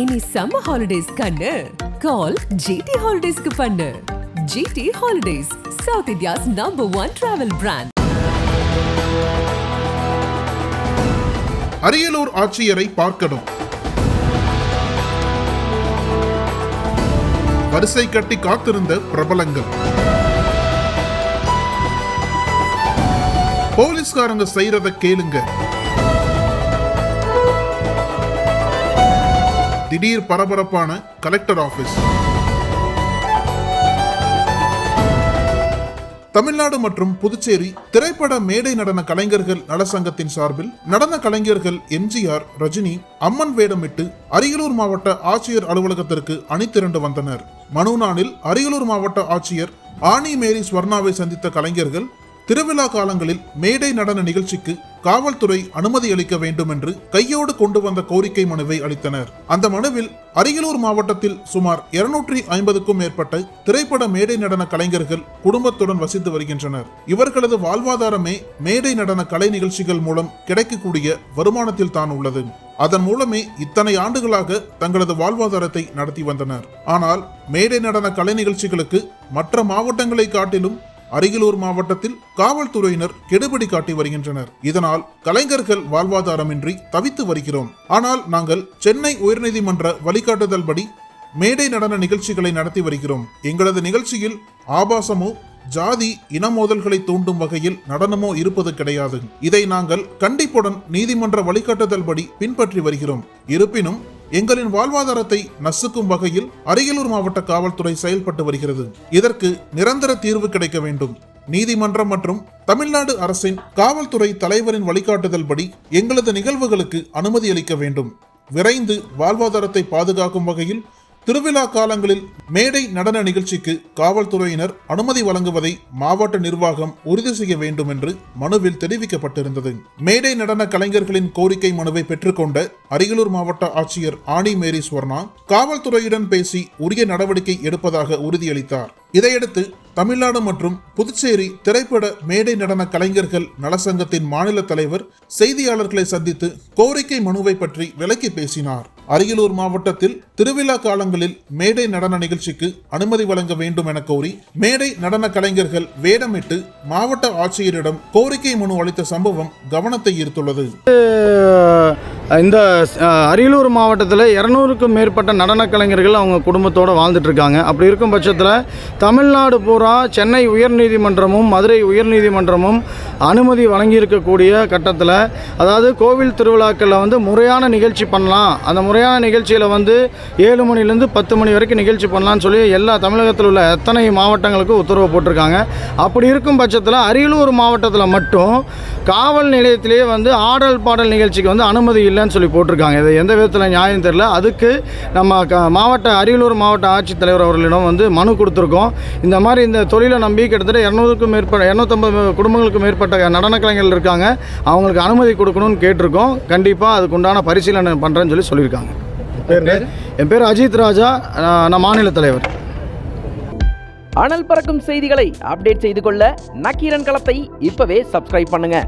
Any summer holidays கண்ணு. கால் GT ஹாலிடேஸ்க்கு பண்ணு. GT holidays south India's number one travel brand Ariyalur ஆட்சியரை பார்க்கணும். வரிசை கட்டி காத்திருந்த பிரபலங்கள். போலீஸ்காரங்க செய்யறத கேளுங்க. திடீர் பரபரப்பான கலெக்டர் ஆபீஸ் தமிழ்நாடு மற்றும் புதுச்சேரி திரைப்பட மேடை நடன கலைஞர்கள் நலசங்கத்தின் சார்பில் நடன கலைஞர்கள் எம்ஜிஆர் ரஜினி அம்மன் வேடமிட்டு அரியலூர் மாவட்ட ஆட்சியர் அலுவலகத்திற்கு அணிதிரண்டு வந்தனர். மனுநாளில் அரியலூர் மாவட்ட ஆட்சியர் ஆனி மேரி ஸ்வர்ணாவை சந்தித்த கலைஞர்கள் திருவிழா காலங்களில் மேடை நடன நிகழ்ச்சிக்கு காவல்துறை அனுமதி அளிக்க வேண்டும் என்று கையோடு கொண்டு வந்த கோரிக்கை மனுவை அளித்தனர். அந்த மனுவில் அரியலூர் மாவட்டத்தில் சுமார் இருநூற்றி ஐம்பதுக்கும் மேற்பட்ட திரைப்பட மேடை நடன கலைஞர்கள் குடும்பத்துடன் வசித்து வருகின்றனர். இவர்களது வாழ்வாதாரமே மேடை நடன கலை நிகழ்ச்சிகள் மூலம் கிடைக்கக்கூடிய வருமானத்தில் தான் உள்ளது. அதன் மூலமே இத்தனை ஆண்டுகளாக தங்களது வாழ்வாதாரத்தை நடத்தி வந்தனர். ஆனால் மேடை நடன கலை நிகழ்ச்சிகளுக்கு மற்ற மாவட்டங்களை காட்டிலும் அரியலூர் மாவட்டத்தில் காவல்துறையினர் கெடுபிடி காட்டி வருகின்றனர். இதனால் கலைஞர்கள் வாழ்வாதாரமின்றி தவித்து வருகிறோம். ஆனால் நாங்கள் சென்னை உயர்நீதிமன்ற வழிகாட்டுதல்படி மேடை நடன நிகழ்ச்சிகளை நடத்தி வருகிறோம். எங்களது நிகழ்ச்சியில் ஆபாசமோ ஜாதி இன மோதல்களை தூண்டும் வகையில் நடனமோ இருப்பது கிடையாது. இதை நாங்கள் கண்டிப்புடன் நீதிமன்ற வழிகாட்டுதல்படி பின்பற்றி வருகிறோம். இருப்பினும் எங்களின் வாழ்வாதாரத்தை நசுக்கும் வகையில் அரியலூர் மாவட்ட காவல்துறை செயல்பட்டு வருகிறது. இதற்கு நிரந்தர தீர்வு கிடைக்க வேண்டும். நீதிமன்றம் மற்றும் தமிழ்நாடு அரசின் காவல்துறை தலைவரின் வழிகாட்டுதல்படி எங்களது நிகழ்வுகளுக்கு அனுமதி அளிக்க வேண்டும். விரைந்து வாழ்வாதாரத்தை பாதுகாக்கும் வகையில் திருவிழா காலங்களில் மேடை நடன நிகழ்ச்சிக்கு காவல்துறையினர் அனுமதி வழங்குவதை மாவட்ட நிர்வாகம் உறுதி செய்ய வேண்டும் என்று மனுவில் தெரிவிக்கப்பட்டிருந்தது. மேடை நடன கலைஞர்களின் கோரிக்கை மனுவை பெற்றுக்கொண்ட அரியலூர் மாவட்ட ஆட்சியர் ஆணி மேரி ஸ்வர்ணா காவல்துறையுடன் பேசி உரிய நடவடிக்கை எடுப்பதாக உறுதியளித்தார். இதையடுத்து தமிழ்நாடு மற்றும் புதுச்சேரி திரைப்பட மேடை நடன கலைஞர்கள் நலசங்கத்தின் மாநில தலைவர் செய்தியாளர்களை சந்தித்து கோரிக்கை மனுவை பற்றி விளக்கி பேசினார். அரியலூர் மாவட்டத்தில் திருவிழா காலங்களில் மேடை நடன நிகழ்ச்சிக்கு அனுமதி வழங்க வேண்டும் என கோரி மேடை நடன கலைஞர்கள் வேடமிட்டு மாவட்ட ஆட்சியரிடம் கோரிக்கை மனு அளித்த சம்பவம் கவனத்தை ஈர்த்துள்ளது. இந்த அரியலூர் மாவட்டத்தில் இரநூறுக்கும் மேற்பட்ட நடன கலைஞர்கள் அவங்க குடும்பத்தோடு வாழ்ந்துட்டுருக்காங்க. அப்படி இருக்கும் பட்சத்தில் தமிழ்நாடு பூரா சென்னை உயர்நீதிமன்றமும் மதுரை உயர்நீதிமன்றமும் அனுமதி வழங்கியிருக்கக்கூடிய கட்டத்தில் அதாவது கோவில் திருவிழாக்களில் வந்து முறையான நிகழ்ச்சி பண்ணலாம். அந்த முறையான நிகழ்ச்சியில் வந்து ஏழு மணிலேருந்து பத்து மணி வரைக்கும் நிகழ்ச்சி பண்ணலான்னு சொல்லி எல்லா தமிழகத்தில் உள்ள எத்தனை மாவட்டங்களுக்கும் உத்தரவு போட்டிருக்காங்க. அப்படி இருக்கும் பட்சத்தில் அரியலூர் மாவட்டத்தில் மட்டும் காவல் நிலையத்திலேயே வந்து ஆடல் பாடல் நிகழ்ச்சிக்கு வந்து அனுமதி இல்லை இல்லைன்னு சொல்லி போட்டிருக்காங்க. இது எந்த விதத்தில் நியாயம் தெரியல. அதுக்கு நம்ம க மாவட்ட அரியலூர் மாவட்ட ஆட்சித்தலைவர் அவர்களிடம் வந்து மனு கொடுத்துருக்கோம். இந்த மாதிரி இந்த தொழிலை நம்பி கிட்டத்தட்ட இரநூறுக்கும் மேற்பட்ட இரநூத்தம்பது குடும்பங்களுக்கு மேற்பட்ட நடன கலைஞர்கள் இருக்காங்க. அவங்களுக்கு அனுமதி கொடுக்கணும்னு கேட்டிருக்கோம். கண்டிப்பாக அதுக்கு உண்டான பரிசீலனை பண்ணுறேன்னு சொல்லி சொல்லியிருக்காங்க. என் பேர் அஜித் ராஜா. நான் நான் மாநில தலைவர். அனல் பறக்கும் செய்திகளை அப்டேட் செய்து கொள்ள நக்கீரன் களத்தை இப்பவே சப்ஸ்கிரைப் பண்ணுங்க.